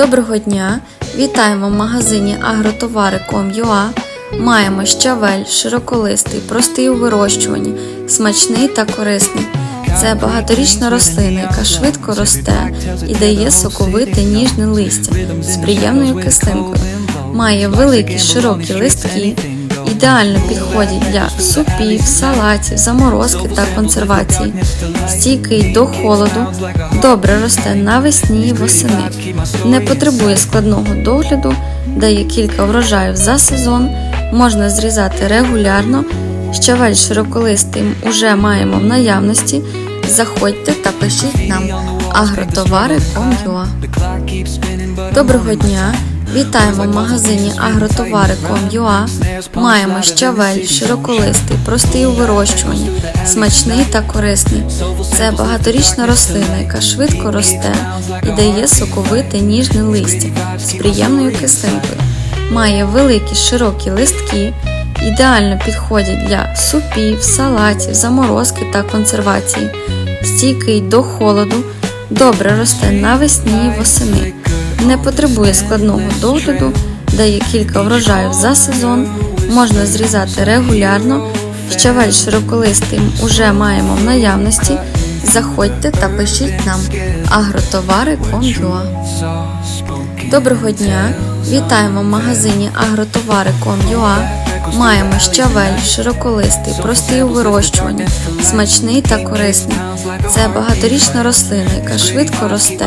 Доброго дня! Вітаємо в магазині agrotовари.com.ua. Маємо щавель, широколистий, простий у вирощуванні, смачний та корисний. Це багаторічна рослина, яка швидко росте і дає соковите ніжне листя з приємною кислинкою. Має великі широкі листки, ідеально підходять для супів, салатів, заморозки та консервації. Стійкий до холоду, добре росте навесні і восени. Не потребує складного догляду, дає кілька врожаїв за сезон, можна зрізати регулярно. Щавель широколистий уже маємо в наявності. Заходьте та пишіть нам agrotовари.com.ua Доброго дня! Вітаємо в магазині agrotовари.com.ua. Маємо щавель, широколистий, простий у вирощуванні, смачний та корисний. Це багаторічна рослина, яка швидко росте і дає соковите ніжне листя з приємною кислинкою. Має великі широкі листки, ідеально підходять для супів, салатів, заморозки та консервації. Стійкий до холоду, добре росте навесні і восени. Не потребує складного догляду, дає кілька врожаїв за сезон, можна зрізати регулярно. Щавель широколистий уже маємо в наявності. Заходьте та пишіть нам agrotовари.com.ua Доброго дня! Вітаємо в магазині agrotовари.com.ua Маємо щавель, широколистий, простий у вирощуванні, смачний та корисний. Це багаторічна рослина, яка швидко росте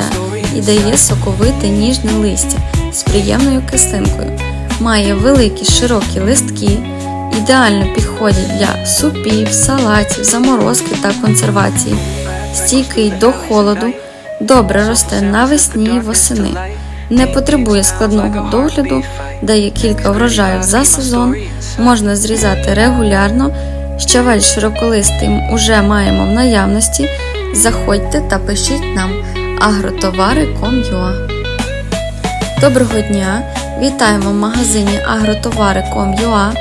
і дає соковите ніжне листя з приємною кислинкою. Має великі широкі листки, ідеально підходять для супів, салатів, заморозки та консервації. Стійкий до холоду, добре росте навесні і восени. Не потребує складного догляду, дає кілька врожаїв за сезон, можна зрізати регулярно. Щавель широколистий уже маємо в наявності. Заходьте та пишіть нам agrotовари.com.ua Доброго дня! Вітаємо в магазині agrotовари.com.ua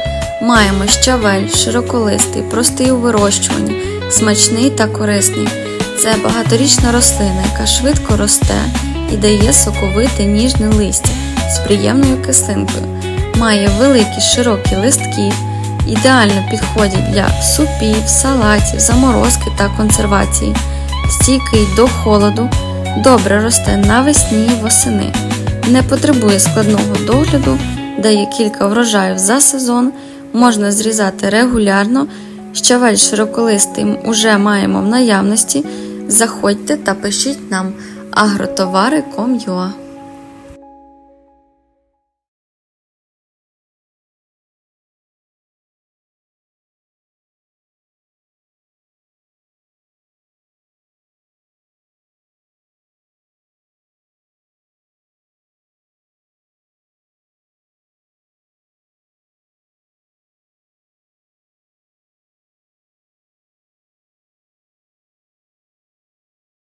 Маємо щавель, широколистий, простий у вирощуванні, смачний та корисний. Це багаторічна рослина, яка швидко росте і дає соковите ніжне листя з приємною кислинкою. Має великі широкі листки, ідеально підходять для супів, салатів, заморозки та консервації. Стійкий до холоду, добре росте навесні і восени. Не потребує складного догляду, дає кілька врожаїв за сезон, можна зрізати регулярно. Щавель широколистий уже маємо в наявності. Заходьте та пишіть нам agrotовари.com.ua